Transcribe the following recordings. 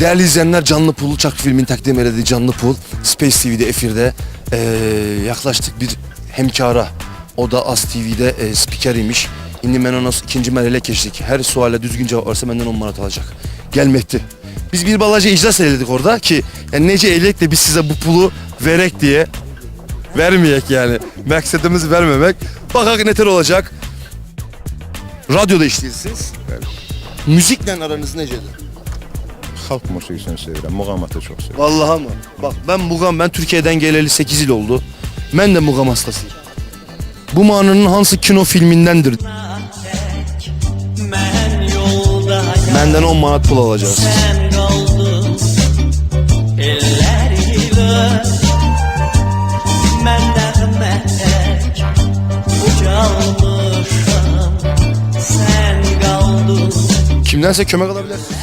Değerli izleyenler Canlı Pool Uçak filmin takdim edildiği Canlı Pool Space TV'de efirde eee, yaklaştık bir hemkara. O da As TV'de e, spiker imiş. Şimdi ben ona ikinci merhale geçtik. Her suale düzgün cevap varsa benden 10 manat alacak. Gelmekti. Biz bir balacı icra eyledik orada ki yani nece eylek de biz size bu pulu verek diye vermeyek yani. Maksadımız vermemek. Bakak neler olacak. Radyoda işleyirsiniz. Müzikle aranız necedir? Xalq musiqisini sevirəm, muğamatı çox sevirəm. Vallahi mı? Bak ben Mugam, ben Türkiye'den geleli 8 yıl oldu. Ben de Mugam hastasıyım. Bu manının hansı kino filmindendir? Mən yoldayam Benden 10 manat pul alacağız. Kimdense kömek alabilirsiniz.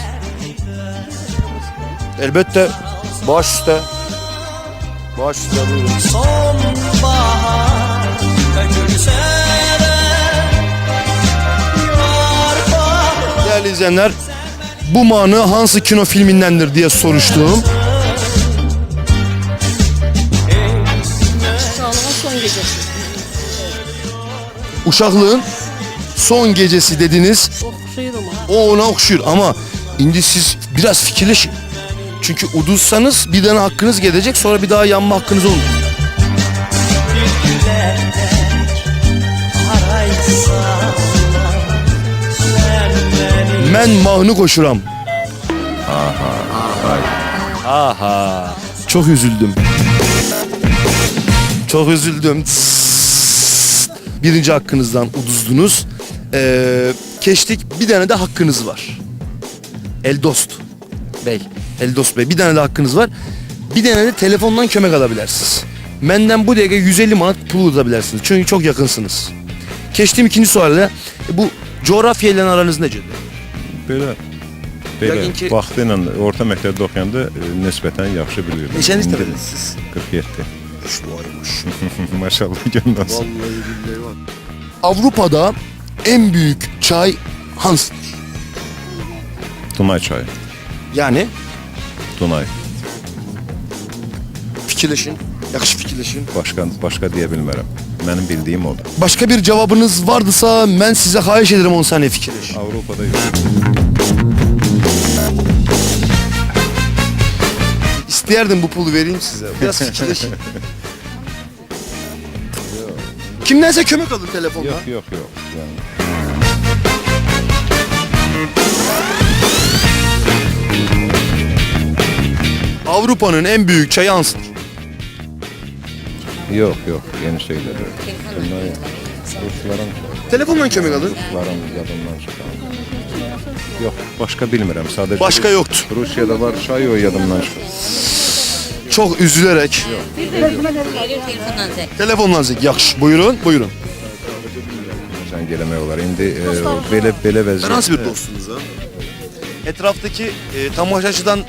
Elbette baş üstte. Baş üstte buyurun. Sonbahar Değerli izleyenler bu manı hansı kino filmindendir diye soruştuğum Sağlığın son gecesi. uşaklığın son gecesi dediniz. O ona okşuyor ama indi siz biraz fikirleşin. Çünkü uduzsanız bir tane hakkınız gelecek sonra bir daha yanma hakkınız olmuyor. Ben mahnı koşuram. Aha. Çok üzüldüm. Çok üzüldüm. Birinci hakkınızdan uduzdunuz. Ee, keştik bir tane de hakkınız var. Eldost Bey. Eldost Bey bir tane de hakkınız var. Bir tane de telefondan kömek alabilirsiniz. Benden bu dakika 150 manat pul uzatabilirsiniz. Çünkü çok yakınsınız. Geçtiğim ikinci sualle bu coğrafyayla aranız necedir? Belə belə Yəqin ki- vaxtı ilə orta məktəbdə oxuyanda e, nisbətən yaxşı bilirdim. Neçənci İndi siz? 47. Vaymış. Maşallah göndəsin. Vallahi billahi var. Avrupa'da en büyük çay hangisidir? Dunay çayı. Yani Dunay. fikirleşin, yakış fikirleşin. Başqa başqa deyə bilmərəm. Mənim bildiyim odur. Başka bir cevabınız vardısa ben size hayiş ederim 10 saniye fikirleşin. Avropada yox. İsteyerdim bu pulu vereyim size. Biraz fikirleşin. Kimdense kömek alın telefonla. Yox, yox, yox. Yəni Avrupa'nın en büyük çayı hangisidir? yox, yox, yeni şeylər. Dunay. Rusların Telefonla kömek alın. Rusların yadımdan çıxan. Yox, başqa bilmirəm. Sadəcə Başka yoktu. Rusiyada var çay o yadımdan çıxır. Çok üzülerek telefondan zek. telefonla zek. Yakış. Buyurun, buyurun. Sən gələmək olar. İndi e, belə belə vəziyyət. Nasıl bir dostsunuz ha? Etraftaki e, tamaşaçıdan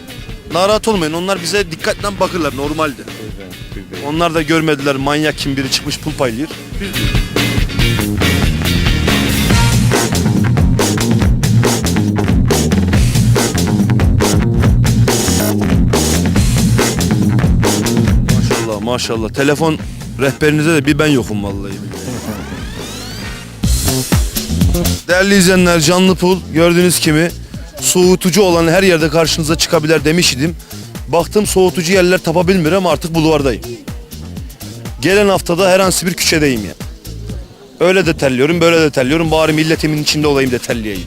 narahat olmayın. Onlar bize dikkatle bakırlar normalde. Onlar da görmediler manyak kim biri çıkmış pul paylıyor. Biz Maşallah maşallah. Telefon rehberinize de bir ben yokum vallahi. Değerli izleyenler canlı pul gördüğünüz kimi soğutucu olan her yerde karşınıza çıkabilir demiş idim. Baktım soğutucu yerler tapabilmiyor ama artık bulvardayım. Gelen haftada her an bir küçedeyim ya. Öyle de terliyorum böyle de terliyorum bari milletimin içinde olayım da terleyeyim.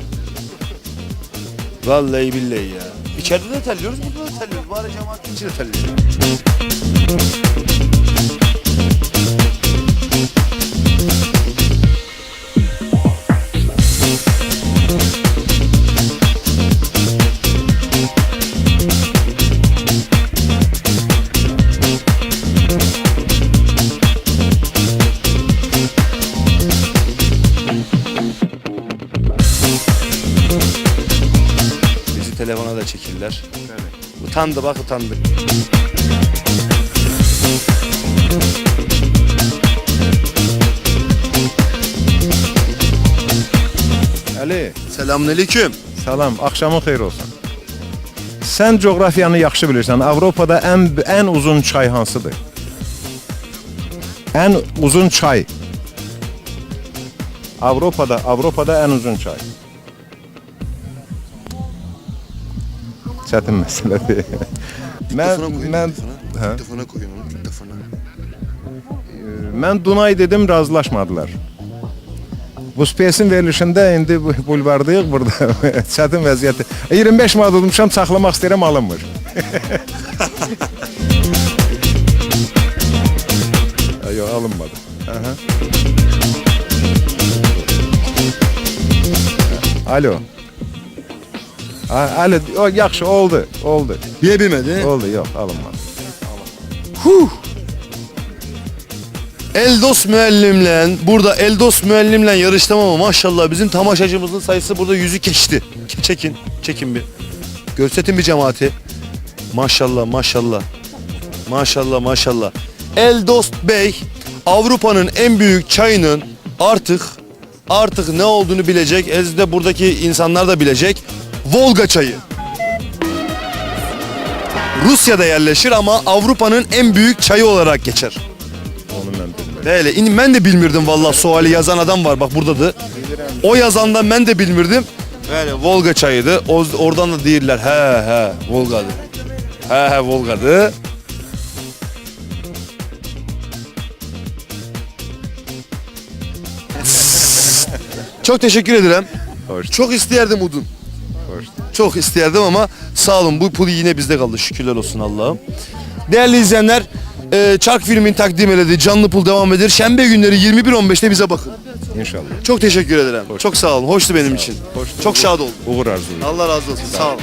Vallahi billahi ya. İçeride de terliyoruz burada da terliyoruz. Bari cemaatin içinde terliyoruz. Da çekirler. Utandı bak utandı. Əli, Selamünaleyküm. salam, axşamın xeyir olsun. Sən coğrafiyanı yaxşı bilirsən. Avropada ən ən uzun çay hansıdır? Ən uzun çay. Avropada, Avropada ən uzun çay. Çətin məsələdir. mən mən hə? Mikrofona koyun onu mikrofona. Mən Dunay dedim, razılaşmadılar. Bu space'in verilişində indi bu- bulvardayıq burada. Çətin vəziyyətdir. 25 manat udmuşam, saxlamaq istəyirəm, alınmır. Yox, alınmadı. Aha. Alo. Alo, o yaxşı oldu, oldu. Niye bilmedi? Oldu, yox, alınmadı. Eldos müellimle burada Eldos müellimle yarıştım ama maşallah bizim tamaşacımızın sayısı burada yüzü geçti. Çekin, çekin bir. Görsetin bir cemaati. Maşallah maşallah. Maşallah maşallah. Eldost Bey Avrupa'nın en büyük çayının artık artık ne olduğunu bilecek. Ez de buradaki insanlar da bilecek. Volga çayı. Rusya'da yerleşir ama Avrupa'nın en büyük çayı olarak geçer. Onu bilmirəm. Böyle in ben de bilmirdim vallahi suali yazan adam var bak buradadı. O yazandan ben de bilmirdim. Böyle Volga çayıydı. O, oradan da değiller. He he Volga'dı. He he Volga'dı. Çok teşekkür ederim. Hoş, Çok isterdim Udun. Hoş. Çok isterdim ama sağ olun bu pul yine bizde kaldı. Şükürler olsun Allah'ım. Değerli izleyenler e, Çark filmin takdim edildiği canlı pul devam eder. Şembe günleri 21.15'te bize bakın. İnşallah. Çok teşekkür ederim. Çok sağ olun. Hoştu benim için. Hoştu. Çok şad oldum. Uğur arzulayıram. Allah razı olsun. Sağ olun.